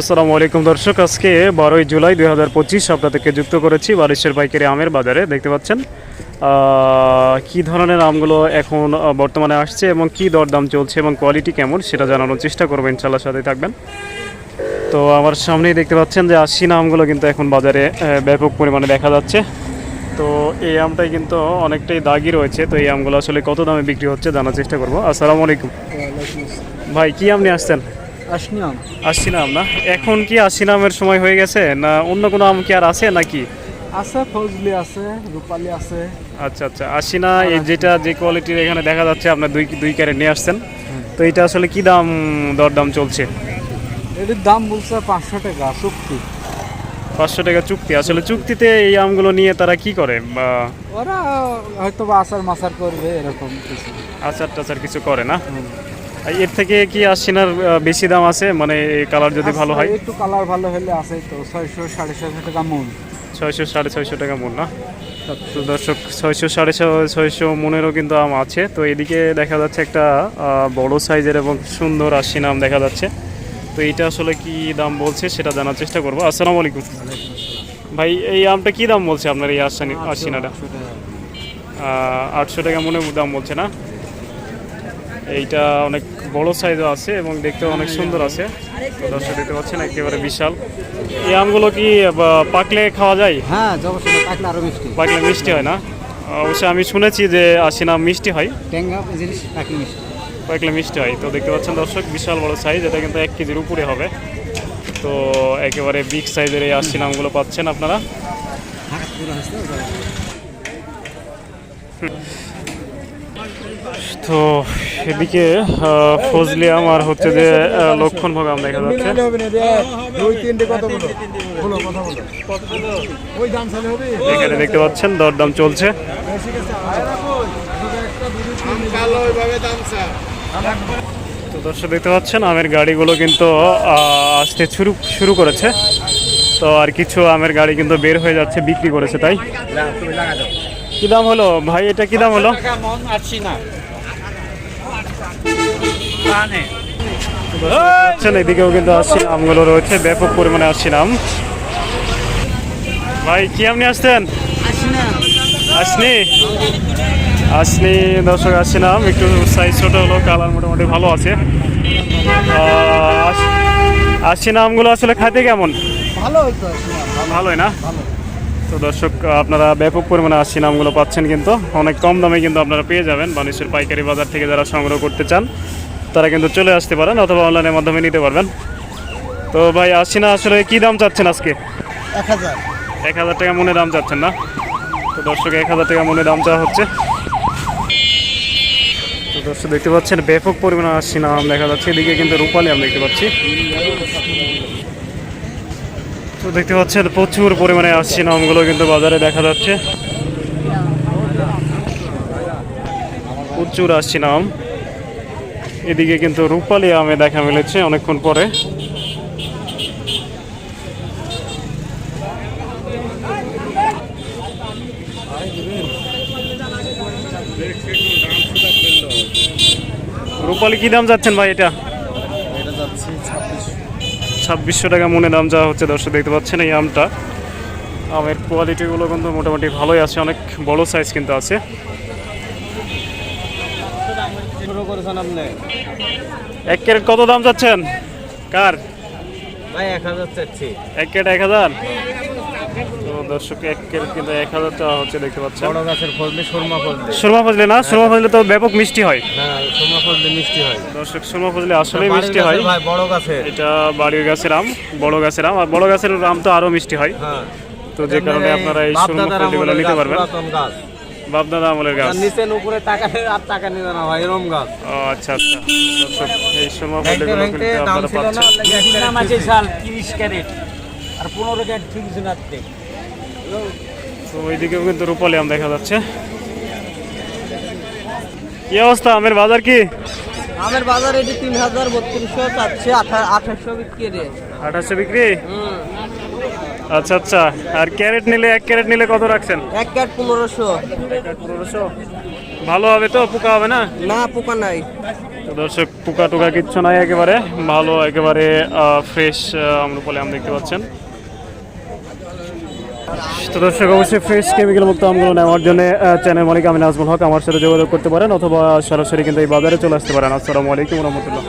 আসসালামু আলাইকুম দর্শক আজকে বারোই জুলাই দুই হাজার পঁচিশ আপনাদেরকে যুক্ত করেছি বারিশের পাইকারি আমের বাজারে দেখতে পাচ্ছেন। কি ধরনের আমগুলো এখন বর্তমানে আসছে এবং কি দরদাম চলছে এবং কোয়ালিটি কেমন সেটা জানানোর চেষ্টা করবেন ইনশাল্লাহ সাথে থাকবেন। তো আমার সামনেই দেখতে পাচ্ছেন যে আশিনা আমগুলো কিন্তু এখন বাজারে ব্যাপক পরিমাণে দেখা যাচ্ছে। তো এই আমটাই কিন্তু অনেকটাই দাগি রয়েছে তো এই আমগুলো আসলে কত দামে বিক্রি হচ্ছে জানার চেষ্টা করব। আসসালামু আলাইকুম। ভাই কি আম নিয়ে আসছেন? আসনি আম আশি নাম না? এখন কি আশি নামের সময় হয়ে গেছে? না অন্য কোনো আম কি আর আছে নাকি? আছে ফজলি আছে রূপালি আছে। আচ্ছা আচ্ছা। আশি না এই যেটা যে কোয়ালিটির এখানে দেখা যাচ্ছে আপনার দুই দুই ক্যারেট নিয়ে আসছেন। তো এটা আসলে কি দাম দরদাম চলছে? এটির দাম বলছে পাঁচশো টাকা চুক্তি। পাঁচশো টাকা চুক্তি। আসলে চুক্তিতে এই আমগুলো নিয়ে তারা কি করে? বা ওরা হয়তো বা আচার মাচার করবে এরকম কিছু। আচার টাচার কিছু করে না? এর থেকে কি আশিনার বেশি দাম আছে? মানে কালার যদি ভালো হয়? একটু কালার ভালো হলে আছে তো ছয়শো সাড়ে ছয়শো টাকা মন ছয়শো সাড়ে ছয়শো টাকা মন না? তো দর্শক ছয়শো সাড়ে ছয়- ছয়শো মনেরও কিন্তু আম আছে। তো এদিকে দেখা যাচ্ছে একটা বড় সাইজের এবং সুন্দর আশি নাম দেখা যাচ্ছে। তো এটা আসলে কি দাম বলছে সেটা জানার চেষ্টা করব। আসসালামু আলাইকুম। ভাই এই আমটা কি দাম বলছে আপনার এই আশানি আশিনাটা আটশো টাকা। মনে দাম বলছে না? এইটা অনেক বড় সাইজও আছে এবং দেখতে অনেক সুন্দর আছে। দর্শক দেখতে পাচ্ছেন একেবারে বিশাল। এই আমগুলো কি পাকলে খাওয়া যায়? হ্যাঁ অবশ্যই পাকলে আরও মিষ্টি। পাকলে মিষ্টি হয় না? অবশ্যই আমি শুনেছি যে আশিনা মিষ্টি হয়। ট্যাঙ্গা জিনিস পাকলে মিষ্টি। পাকলে মিষ্টি হয়। তো দেখতে পাচ্ছেন দর্শক বিশাল বড় সাইজ এটা কিন্তু এক কেজির উপরে হবে। তো একেবারে বিগ সাইজের এই আশি নামগুলো পাচ্ছেন আপনারা। তো এদিকে আহ, ফজলি আম আর হচ্ছে যে আহ, লক্ষণভোগ আম দেখা যাচ্ছে দুই তিনটে কত বলো। বলো কথা বলো। ওই দাম চালে হবে? এখানে দেখতে পাচ্ছেন দরদাম চলছে। তো দর্শক দেখতে পাচ্ছেন আমের গাড়িগুলো কিন্তু আহ, আসতে শুরু শুরু করেছে। তো আর কিছু আমের গাড়ি কিন্তু বের হয়ে যাচ্ছে বিক্রি করেছে তাই? কি দাম হলো? ভাই এটা কি দাম হলো? মন না। দেখছেন এদিকেও কিন্তু আসছি আমগুলো রয়েছে ব্যাপক পরিমাণে আসছি আম ভাই কি আম নিয়ে আসতেন আসনি? আসনি দর্শক আসছি নাম। একটু সাইজ ছোট হলো কালার মোটামুটি ভালো আছে। আসছি নামগুলো আসলে খাইতে কেমন? ভালো ভালোই না? তো দর্শক আপনারা ব্যাপক পরিমাণে আসছি নামগুলো পাচ্ছেন কিন্তু। অনেক কম দামে কিন্তু আপনারা পেয়ে যাবেন। বানেশ্বর পাইকারি বাজার থেকে যারা সংগ্রহ করতে চান তারা কিন্তু চলে আসতে পারেন অথবা অনলাইনের মাধ্যমে নিতে পারবেন। তো ভাই আসছি না আসলে কি দাম চাচ্ছেন আজকে? এক হাজার। এক হাজার টাকা মনে দাম চাচ্ছেন না? তো দর্শক এক হাজার টাকা মনে দাম চাওয়া হচ্ছে। তো দর্শক দেখতে পাচ্ছেন ব্যাপক পরিমাণে আসছি না আম দেখা যাচ্ছে। এদিকে কিন্তু রূপালি আম দেখতে পাচ্ছি। তো দেখতে পাচ্ছেন প্রচুর পরিমাণে আসছি না আমগুলো কিন্তু বাজারে দেখা যাচ্ছে। প্রচুর আসছি না আম। এদিকে কিন্তু রূপালি আমে দেখা মিলেছে অনেকক্ষণ পরে। রূপালি কি দাম যাচ্ছেন ভাই এটা? ছাব্বিশশো। টাকা মনে দাম যা হচ্ছে দর্শক দেখতে পাচ্ছেন এই আমটা। আমের কোয়ালিটিগুলো কিন্তু মোটামুটি ভালোই আছে অনেক বড় সাইজ কিন্তু আছে। শুরু করেছেন আপনি? এক ক্যারেট কত দাম যাচ্ছেন কার? ভাই এক হাজার চাচ্ছি। এক ক্যারেট এক হাজার? তো দর্শক এক ক্যারেট কিন্তু এক হাজার টাকা হচ্ছে দেখতে পাচ্ছেন। বড় গাছের ফজলি সুরমা ফজলি সুরমা ফজলে না? সুরমা ফজলে তো ব্যাপক মিষ্টি হয়। হ্যাঁ সুরমা ফজলি মিষ্টি হয়। দর্শক সুরমা ফজলে আসলেই মিষ্টি হয়। ভাই বড় গাছের। এটা বাড়ির গাছের আম বড় গাছের আম আর বড় গাছের আম তো আরও মিষ্টি হয়। হ্যাঁ। তো যে কারণে আপনারা এই সুরমা ফজলিগুলো নিতে পারবেন। বাপদাদা আমলের গাছ। নিচে উপরে টাকা নেই, আর টাকা নিবে না ভাই এরম গাছ। ও আচ্ছা আচ্ছা। এই ফজলিগুলো কিন্তু আপনারা পাচ্ছেন। দাম আছে সাল তিরিশ ক্যারেট। আর পনেরো ক্যারেট তিরিশ নাতে তো কিন্তু রূপালি আম দেখা যাচ্ছে। কি অবস্থা? আমের বাজার কি? আমের বাজার এটি তিন হাজার বত্রিশশো চাচ্ছে আঠাশশো বিক্রি রে আঠাশশো বিক্রি? হুম। আচ্ছা আচ্ছা। আর ক্যারেট নিলে এক ক্যারেট নিলে কত রাখছেন? এক ক্যাট পনেরোশো। পনেরোশো। ভালো হবে তো? পোকা হবে না? না পোকা নাই। তো দর্শক পোকা টোকা কিচ্ছু নাই একেবারে। ভালো একেবারে ফ্রেশ আম্রপলি আম দেখতে পাচ্ছেন। তো দর্শক অবশ্যই ফ্রেশ কেমিক্যাল মুক্ত আমগুলো নেওয়ার জন্য চ্যানেল মালিক আমি নাজমুল হক। আমার সাথে যোগাযোগ করতে পারেন অথবা সরাসরি কিন্তু এই বাজারে চলে আসতে পারেন। আসসালামু আলাইকুম রহমতুল্লাহ।